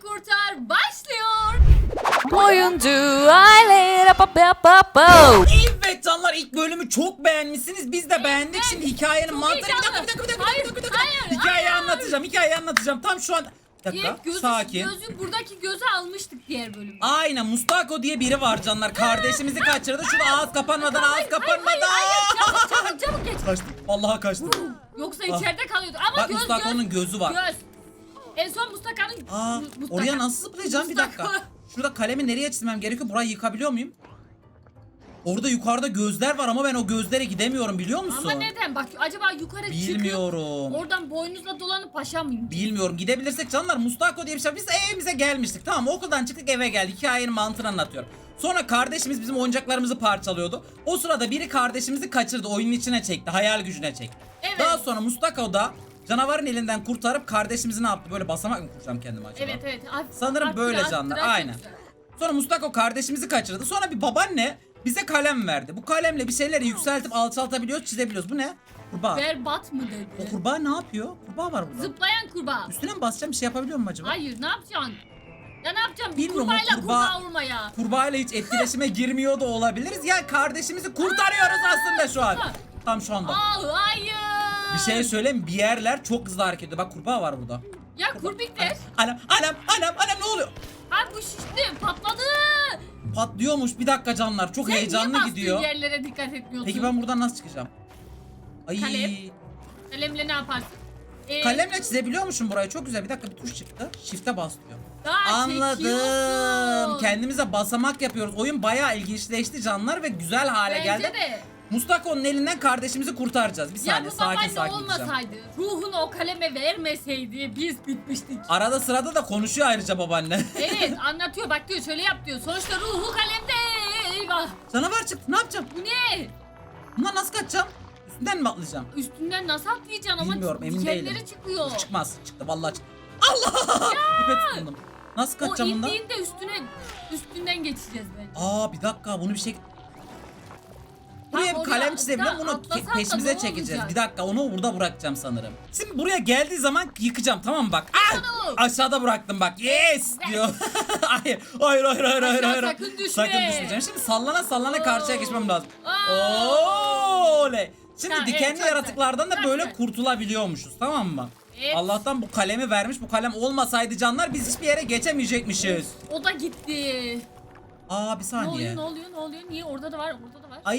kurtar başlıyor. Oyuncu aile. Evet canlar ilk bölümü çok beğenmişsiniz. Biz de beğendik. Şimdi hikayenin Çok mantığı... Bir dakika, heyecanlı. bir dakika, bir dakika, Hayır, bir dakika, bir dakika. hayır, Hikayeyi hayır. anlatacağım, hikayeyi anlatacağım. Tam şu an... Bir dakika, İlk gözü, sakin. gözü buradaki gözü almıştık diğer bölümde. Aynen Mustako diye biri var canlar. Kardeşimizi kaçırdı. Şurada ağız kapanmadan, ağız kapanmadan. Hayır hayır çabuk çabuk çabuk geç. Kaçtım. Vallahi kaçtım. Yoksa Ah. içeride kalıyordu ama Bak göz Mustako'nun göz. gözü var. Göz. En son Mustafa'nın Aa, Mustafa- oraya nasıl zıplayacağım bir dakika. Şurada kalemi nereye çizmem gerekiyor? Burayı yıkabiliyor muyum? Orada yukarıda gözler var ama ben o gözlere gidemiyorum biliyor musun? Ama neden? Bak acaba yukarı çıkıp Bilmiyorum. oradan boynuzla dolanıp paşa mıyım? Bilmiyorum. Gidebilirsek canlar Mustako diye bir şey. Biz evimize gelmiştik. Tamam mı? okuldan çıktık eve geldik. Hikayenin mantığını anlatıyorum. Sonra kardeşimiz bizim oyuncaklarımızı parçalıyordu. O sırada biri kardeşimizi kaçırdı. Oyunun içine çekti. Hayal gücüne çekti. Evet. Daha sonra Mustako da canavarın elinden kurtarıp kardeşimizi ne yaptı? Böyle basamak mı kuracağım kendime acaba? Evet evet. Hafif- Sanırım hafif böyle canlar, biraz aynen. Sonra Mustako kardeşimizi kaçırdı. Sonra bir babaanne bize kalem verdi. Bu kalemle bir şeyleri yükseltip alçaltabiliyoruz, çizebiliyoruz. Bu ne? Kurbağa. Berbat mı O dedi? kurbağa ne yapıyor? Kurbağa var burada. Zıplayan kurbağa. Üstüne mi basacağım bir şey yapabiliyor muyum acaba? Hayır ne yapacaksın? Ya ne yapacağım? Bilmiyorum, o Kurbağayla kurbağa- kurbağa vurmaya. Kurbağayla hiç etkileşime girmiyor da olabiliriz. Ya kardeşimizi kurtarıyoruz aslında şu an. Tam şu anda. Aa hayır. Bir şey söyleyeyim mi? bir yerler çok hızlı hareket ediyor. Bak kurbağa var burada. Ya kurbikler. Anam anam anam anam ne oluyor? Abi bu şişti patladı. Patlıyormuş bir dakika canlar. Çok Sen niye heyecanlı bastığın gidiyor. yerlere dikkat etmiyorsun? Peki ben buradan nasıl çıkacağım? Ay Kalem. Kalemle ne yaparsın? Ee, kalemle çizebiliyormuşum burayı. Çok güzel. Bir dakika bir tuş çıktı. Shift'e bas diyor. daha Anladım. çekiyorsun. Kendimize basamak yapıyoruz. Oyun bayağı ilginçleşti canlar ve güzel hale Bence geldi. de. Mustako'nun elinden kardeşimizi kurtaracağız. Bir Ya saniye bu sakin babaanne sakin gideceğim. olmasaydı, ruhunu o kaleme vermeseydi biz bitmiştik. Arada sırada da konuşuyor ayrıca babaanne. evet anlatıyor bak diyor şöyle yap diyor. Sonuçta ruhu kalemde. Eyvah. Canavar çıktı ne yapacağım? Bu ne? Bundan nasıl kaçacağım? Üstünden mi atlayacağım? Üstünden nasıl atlayacaksın ama Bilmiyorum, emin dikenleri değilim. çıkıyor. Çıkmaz. Çıktı vallahi çıktı. Allah! İpe tutundum. Nasıl O kaçacağım bundan? indiğinde üstüne üstünden geçeceğiz bence. Aa bir dakika bunu bir şey... Buraya bir kalem da bunu ke- peşimize çekeceğiz. Bir dakika onu burada bırakacağım sanırım. Şimdi buraya geldiği zaman yıkacağım tamam mı bak. Aa! Aşağıda bıraktım bak. Yes diyor. hayır hayır hayır hayır hayır. Aşağı hayır. sakın düşme. Sakın düşmeyeceğim. Şimdi sallana sallana karşıya geçmem lazım. Aa. Oley. Şimdi Tamam, evet, dikenli çok yaratıklardan da güzel. böyle güzel. kurtulabiliyormuşuz tamam mı? Evet. Allah'tan bu kalemi vermiş. Bu kalem olmasaydı canlar biz hiçbir yere geçemeyecekmişiz. O da gitti. Aa bir Ne saniye. oluyor ne oluyor ne oluyor? Niye orada da var orada da var. Ay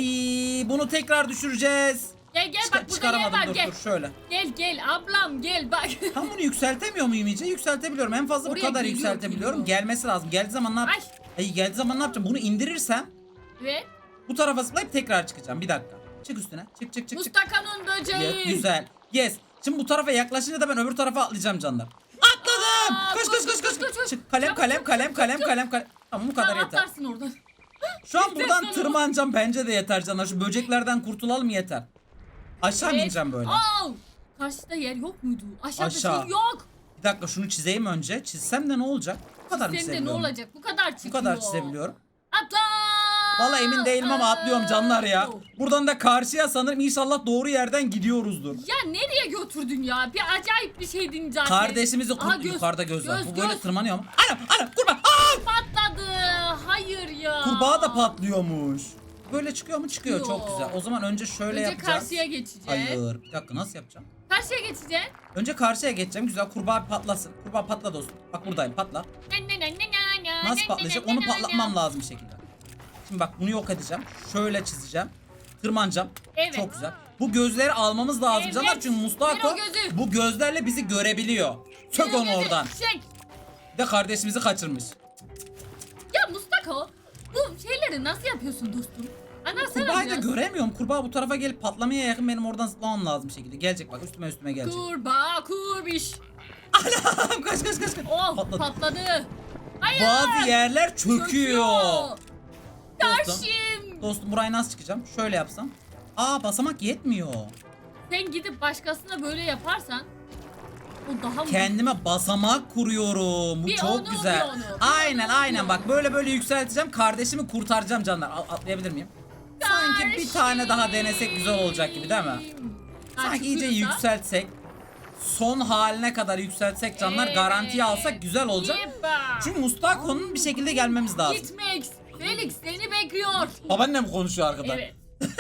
bunu tekrar düşüreceğiz. Gel gel Çıka- bak burada yer çıkaramadım var dur gel. dur şöyle. Gel gel ablam gel bak. Tam bunu yükseltemiyor muyum iyice? Yükseltebiliyorum. En fazla bu Oraya kadar geliyor, yükseltebiliyorum. geliyor. Gelmesi lazım. Geldiği zaman ne yap? Ay. Ay geldiği zaman ne yapacağım? Bunu indirirsem Ve bu tarafa zıplayıp tekrar çıkacağım. Bir dakika. Çık üstüne. Çık çık çık çık. Mustakanın böceği. Yes, güzel. Yes. Şimdi bu tarafa yaklaşınca da ben öbür tarafa atlayacağım canlar. Atladım. Aa, koş koş koş koş. koş, koş. Çık. Kalem Çabuk, kalem kalem kalem kalem kalem. Tamam bu kadar Tamam, yeter. atlarsın oradan. Şu an buradan tırmanacağım bence de yeter canlar. Şu böceklerden kurtulalım yeter. Aşağı mı Evet. ineceğim böyle? Au! Karşıda yer yok muydu? Aşağıda Aşağı. şey yok. Bir dakika şunu çizeyim önce. Çizsem de ne olacak? Bu kadar mı Senin de ne çizebiliyorum? olacak? Bu kadar Bu çıkıyor. kadar çizebiliyorum. Atla! Vallahi emin değilim ama atlıyorum canlar ya. Buradan da karşıya sanırım inşallah doğru yerden gidiyoruzdur. Ya nereye götürdün ya? Bir acayip bir şeydin zaten. Kardeşimizi Aha, kurt göz, yukarıda göz var. göz, Bu böyle göz. tırmanıyor mu? Anam anam kurbağa. Aa! Ya. Kurbağa da patlıyormuş. Böyle çıkıyor mu? Çıkıyor. Yok. Çok güzel. O zaman önce şöyle Önce yapacağız. karşıya geçeceğiz. Hayır. Bir dakika nasıl yapacağım? Karşıya geçeceksin. Önce karşıya geçeceğim. Güzel kurbağa bir patlasın. Kurbağa patla dostum. Bak buradayım patla. Nasıl patlayacak? Onu patlatmam lazım bir şekilde. Şimdi bak bunu yok edeceğim. Şöyle çizeceğim. Tırmanacağım. Evet. Çok güzel. Bu gözleri almamız lazım Evet. canlar çünkü Ver Mustako o gözü. bu gözlerle bizi görebiliyor. Sök onu oradan. Çek. Bir de kardeşimizi kaçırmış. Şeyleri nasıl yapıyorsun dostum? Anlatsana Kurbağayı da biraz. göremiyorum. Kurbağa bu tarafa gelip patlamaya yakın benim oradan zıplamam lazım bir şekilde. Gelecek bak üstüme üstüme gelecek. Kurbağa kurbiş. Anam kaç kaç kaç. kaç. Oh Patladı. patladı. Hayır. Bazı yerler çöküyor. Çöküyor. Dostum, Karşım. dostum burayı nasıl çıkacağım? Şöyle yapsam. Aa basamak yetmiyor. Sen gidip başkasına böyle yaparsan o daha mı? Kendime basamak kuruyorum. Bu Bir çok onu, güzel. bir onu, aynen aynen bak böyle böyle yükselteceğim. Kardeşimi kurtaracağım canlar. Al- atlayabilir miyim? Sanki bir tane daha denesek güzel olacak gibi değil mi? Ha, Sanki iyice çıkıyorsa- yükseltsek. son haline kadar yükseltsek canlar garantiye alsak güzel olacak. Yeppa. Çünkü Mustako'nun bir şekilde gelmemiz lazım. Gitmek. Felix seni bekliyor. Babaannem konuşuyor arkadan. Evet.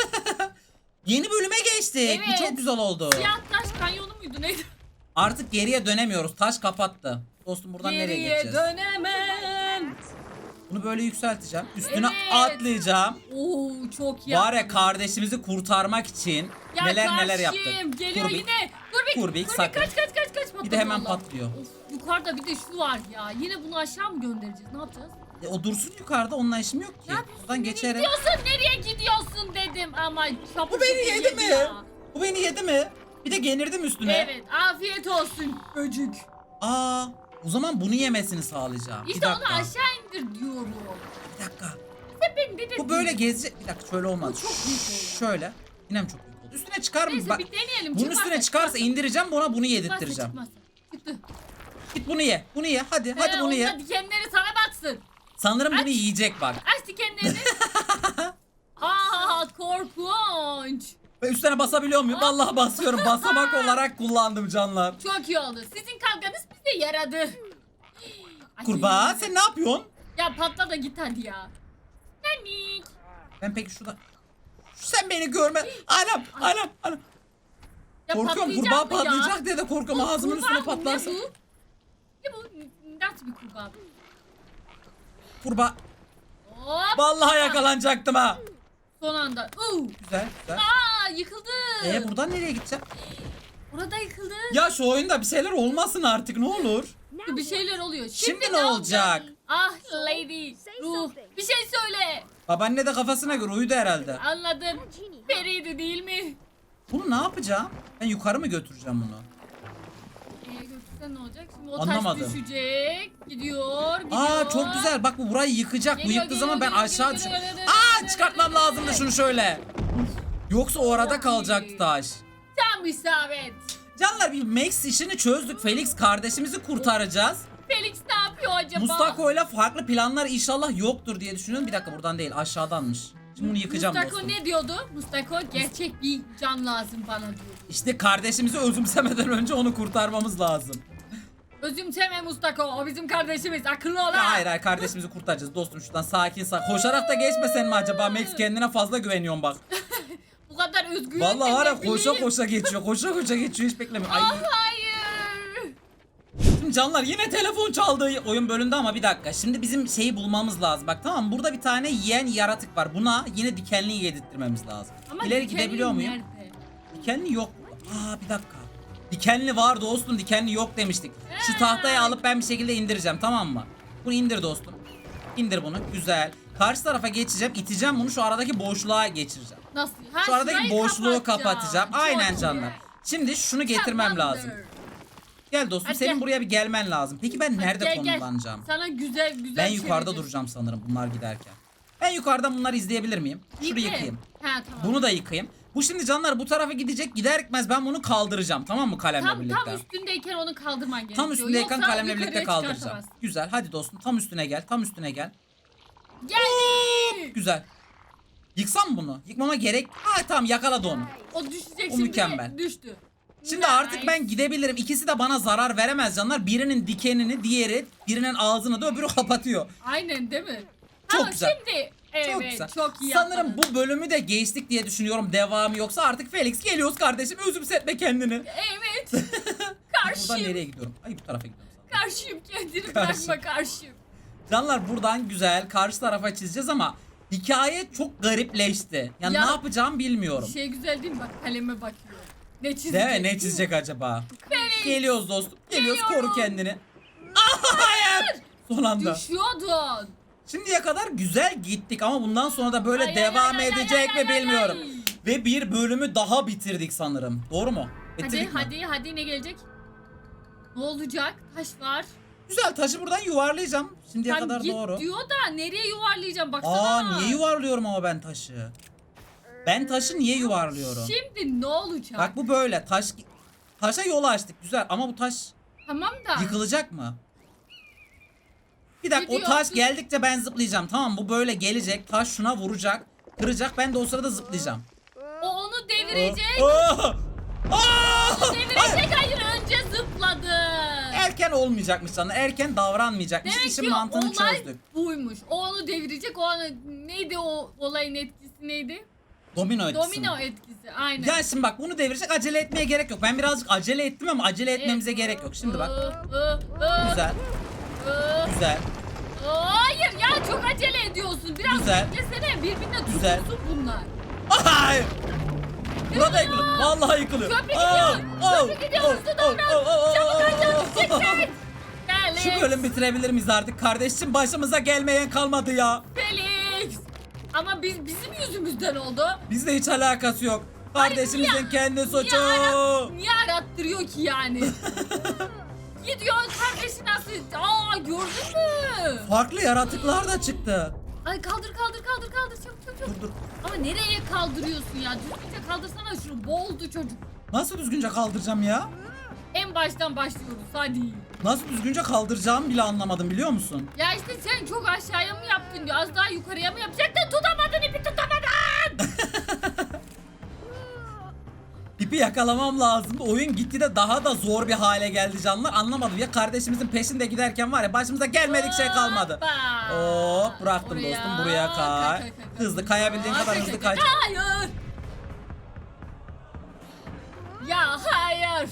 Yeni bölüme geçtik. Bu Evet. çok güzel oldu. Siyah taş kanyonu muydu neydi? Artık geriye dönemiyoruz. Taş kapattı. Dostum buradan nereye Geriye geçeceğiz? dönemem. Bunu böyle yükselteceğim. Üstüne Evet. atlayacağım. Oo çok iyi. Var ya kardeşimizi kurtarmak için Ya neler neler karşıyım, yaptık. Geliyor Kurbik. yine. Kurbik. Kurbik, sakın. kaç kaç kaç kaç Bir de hemen vallahi. patlıyor. Of, yukarıda bir de şu var ya. Yine bunu aşağı mı göndereceğiz? Ne yapacağız? E, o dursun yukarıda onunla işim yok ki. Buradan Nereye geçerim. gidiyorsun? Nereye gidiyorsun dedim ama çabuk Bu beni yedi mi? Bu beni yedi mi? Bir de genirdim üstüne. Evet afiyet olsun böcük. Aa, o zaman bunu yemesini sağlayacağım. bir İşte onu aşağı indir diyorum. Bir dakika. Sen beni dedim. Bu böyle gezecek. Bir dakika şöyle olmaz. Bu çok büyük oldu. Şöyle. Yine mi çok büyük oldu? Üstüne çıkar mı? Neyse Bak, bir deneyelim. bunun Çıkmazsa- üstüne çıkarsa indireceğim buna bunu çıkmazsa yedirttireceğim. çıkmazsa. Çıktı. Git bunu ye. Bunu ye. Hadi hadi He, bunu onda ye. dikenleri sana baksın. Sanırım bunu yiyecek bak. Aç dikenlerini. Aa korkunç. Ve üstüne basabiliyor muyum? Vallahi basıyorum. Basamak olarak kullandım canlar. Çok iyi oldu. Sizin kavganız bize yaradı. Ay, Kurbağa sen ne yapıyorsun? Ya patla da git hadi ya. Nanik. Ben peki şurada... Sen beni görme. Anam anam anam. Ya Korkuyorum kurbağa mı ya? patlayacak diye de korkuyorum. Bu Ağzımın kurbağa üstüne mı? patlarsa. Ne bu? Ne bu? Nasıl bir kurbağa? Kurbağa. Hop. Vallahi yakalanacaktım ha. Son anda. Uu. Güzel güzel. Aa yıkıldı. Ee buradan nereye gideceğim? Burada yıkıldı. Ya şu oyunda bir şeyler olmasın artık ne olur. Bir şeyler oluyor. Şimdi, ne olacak? Ah lady. Ruh. Bir şey söyle. Babaanne de kafasına göre uyudu herhalde. Anladım. Periydi değil mi? Bunu ne yapacağım? Ben yukarı mı götüreceğim bunu? Ee, götürsen ne olacak? Şimdi o Anlamadım. taş düşecek. Gidiyor. Gidiyor. Aa çok güzel. Bak bu burayı yıkacak. Bu Geliyor, yıktığı zaman ben geliyor, aşağı geliyor, düşüyorum. geliyor, Aa geliyor, çıkartmam geliyor, lazımdı geliyor. şunu şöyle. Yoksa orada kalacaktı taş. Tam isabet. Canlar bir Max işini çözdük. Felix kardeşimizi kurtaracağız. Felix ne yapıyor acaba? Mustako ile farklı planlar inşallah yoktur diye düşünüyorum. Bir dakika buradan değil aşağıdanmış. Şimdi bunu yıkacağım Mustako dostum. ne diyordu? Mustako gerçek bir can lazım bana diyordu. İşte kardeşimizi özümsemeden önce onu kurtarmamız lazım. Özümseme Mustako. O bizim kardeşimiz. Akıllı ol ha. hayır hayır kardeşimizi kurtaracağız dostum şuradan sakin sakin. Koşarak da geçmesen mi acaba Max kendine fazla güveniyorsun bak. Bu kadar özgür. Vallahi var ya koşa koşa geçiyor koşa koşa geçiyor hiç beklemiyor. Ay. Ah, hayır. Şimdi canlar yine telefon çaldı oyun bölümde ama bir dakika. Şimdi bizim şeyi bulmamız lazım. Bak tamam mı? burada bir tane yiyen yaratık var. Buna yine dikenli yedirttirmemiz lazım. Ama İleri dikenli gidebiliyor muyum? nerede? Dikenli yok. Aa bir dakika. Dikenli var dostum dikenli yok demiştik. Şu tahtayı alıp ben bir şekilde indireceğim tamam mı? Bunu indir dostum. İndir bunu güzel. Karşı tarafa geçeceğim iteceğim bunu şu aradaki boşluğa geçireceğim. Nasıl? Ha, Şu aradaki şurayı boşluğu kapatacağım. kapatacağım. Çok Aynen iyi. canlar. Şimdi şunu getirmem Tamamdır. lazım. Gel dostum Hadi senin gel. buraya bir gelmen lazım. Peki ben Hadi nerede gel, gel. konumlanacağım? Sana güzel güzel Ben yukarıda çevireceğim. duracağım sanırım bunlar giderken. Ben yukarıdan bunları izleyebilir miyim? Şunu Yıkayım. yıkayayım. Ha tamam. Bunu da yıkayayım. Bu şimdi canlar bu tarafa gidecek gider gitmez ben bunu kaldıracağım tamam mı kalemle tam, birlikte? tam üstündeyken onu kaldırman gerekiyor. Tam üstündeyken Yoksa kalemle birlikte yukarıya kaldıracağım. çıkartamazsın. Güzel hadi dostum tam üstüne gel tam üstüne gel. Geldi. Güzel. Yıksam bunu? Yıkmama gerek. Ha tamam yakaladı onu. O düşecek O şimdi. mükemmel. Düştü. Şimdi artık ben gidebilirim. İkisi de bana zarar veremez canlar. Birinin dikenini, diğeri birinin ağzını da öbürü kapatıyor. Aynen değil mi? Çok Tamam, güzel. Şimdi evet Çok güzel. çok iyi Sanırım yapmadın. bu bölümü de geçtik diye düşünüyorum. Devamı yoksa artık Felix geliyoruz kardeşim. Özümsetme kendini. Evet. Buradan karşıyım. nereye gidiyorum? Ay bu tarafa gidiyorum. sanırım. Karşıyım kendini Karşı. bırakma karşıyım. Canlar buradan güzel karşı tarafa çizeceğiz ama hikaye çok garipleşti. Yani Ya- ne yapacağım bilmiyorum. Şey güzel değil mi? Bak kaleme bakıyor. Ne çizecek? Değil mi? Ne çizecek acaba? Geliyoruz dostum. Geliyoruz Geliyorum. koru kendini. Ah, hayır. Son anda. Düşüyordun. Şimdiye kadar güzel gittik ama bundan sonra da böyle Ay, ay, devam ay, ay, edecek ay, mi ay, bilmiyorum. ay. Ve bir bölümü daha bitirdik sanırım. Doğru mu? Hadi Bitirdik mi? hadi hadi ne gelecek? Ne olacak? Taş var. Güzel taşı buradan yuvarlayacağım. Şimdiye Tam kadar git doğru. diyor da nereye yuvarlayacağım baksana. Aa niye yuvarlıyorum ama ben taşı? Ben taşı niye yuvarlıyorum? Şimdi ne olacak? Bak bu böyle taş taşa yol açtık güzel ama bu taş tamam da. yıkılacak mı? Bir dakika o Gidiyor, taş dur. geldikçe ben zıplayacağım tamam bu böyle gelecek taş şuna vuracak kıracak ben de o sırada zıplayacağım. O onu devirecek. Aa! Aa! Devirecek hayır önce erken olmayacakmış canlar. Erken davranmayacakmış. Demek İşin ki mantığını olay çözdük. buymuş. O onu devirecek. O onu, neydi o olayın etkisi neydi? Domino etkisi. Domino etkisi. Aynen. Ya şimdi bak bunu devirecek acele etmeye gerek yok. Ben birazcık acele ettim ama acele etmemize gerek yok. Şimdi bak. Güzel. Güzel. Hayır ya çok acele ediyorsun. Biraz Güzel. beklesene birbirine Güzel. tutulsun bunlar. Ay! Burada yıkılıyor. Vallahi yıkılıyor. Köprü gidiyor. Köprü gidiyor. Hızlı davran. Çabuk aşağı düşeceksin. Felix. Şu bölüm bitirebilir miyiz artık kardeşim? Başımıza gelmeyen kalmadı ya. Felix. Ama biz bizim yüzümüzden oldu. Bizde hiç alakası yok. Kardeşimizin niye- kendi suçu. Niye, ara, niye arattırıyor ki yani? Gidiyor kardeşi nasıl? Aa gördün mü? Farklı yaratıklar da çıktı. Ay kaldır kaldır kaldır kaldır çabuk çabuk çabuk. Dur dur. Ama nereye kaldırıyorsun ya? Düzgünce kaldırsana şunu. Boğuldu çocuk. Nasıl düzgünce kaldıracağım ya? En baştan başlıyoruz hadi. Nasıl düzgünce kaldıracağımı bile anlamadım biliyor musun? Ya işte sen çok aşağıya mı yaptın diyor. Az daha yukarıya mı yapacaktın? Tutamadın ipi tutamadın. İpi yakalamam lazımdı. Oyun gitgide daha da zor bir hale geldi canlar. Anlamadım ya kardeşimizin peşinde giderken var ya başımıza gelmedik şey kalmadı. Hoppa. Hop bıraktım Oraya. dostum buraya Kay, kay. kay, kay, kay. Hızlı kayabildiğin kadar hızlı kay. Hayır. Ya hayır.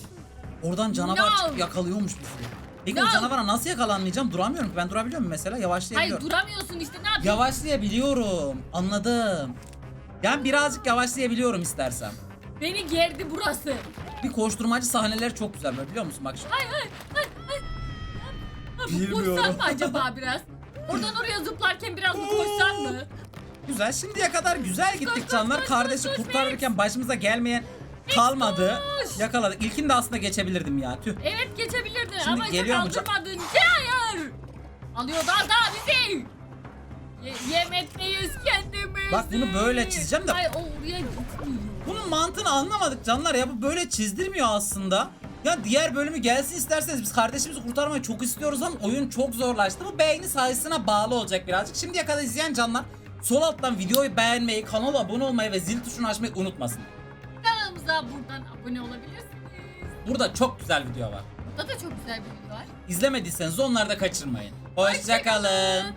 Oradan canavar No. çıkıp yakalıyormuş bizi. Peki o No. canavara nasıl yakalanmayacağım? Duramıyorum ki. Ben durabiliyor muyum mesela? Hayır Yavaşlayabiliyorum. duramıyorsun işte ne yapıyorsun? Yavaşlayabiliyorum. Anladım. Yani birazcık yavaşlayabiliyorum istersem. Beni gerdi burası. Bir koşturmacı sahneleri çok güzel böyle biliyor musun? Bak şu. Hayır hayır hayır. hayır. Ha, bu Bilmiyorum. mı acaba biraz? Oradan oraya zıplarken biraz mı koşsan mı? Güzel. Şimdiye kadar güzel koş, gittik koş, canlar. koş, Kardeşi koş, kurtarırken başımıza gelmeyen kalmadı. koş. Yakaladık. İlkini de aslında geçebilirdim ya. Tüh. Evet geçebilirdin Şimdi ama işte geliyor mu için hayır. Alıyor daha daha bizi. Ye yemekteyiz kendimiz. Bak bunu böyle çizeceğim de- Hayır o oraya gitmiyor. Bunun mantığını anlamadık canlar ya. Bu böyle çizdirmiyor aslında. Ya diğer bölümü gelsin isterseniz biz kardeşimizi kurtarmayı çok istiyoruz ama oyun çok zorlaştı. Bu beğeni sayısına bağlı olacak birazcık. Şimdiye kadar izleyen canlar sol alttan videoyu beğenmeyi, kanala abone olmayı ve zil tuşunu açmayı unutmasın. Kanalımıza buradan abone olabilirsiniz. Burada çok güzel video var. Burada da çok güzel bir video var. İzlemediyseniz onları da kaçırmayın. Hoşçakalın.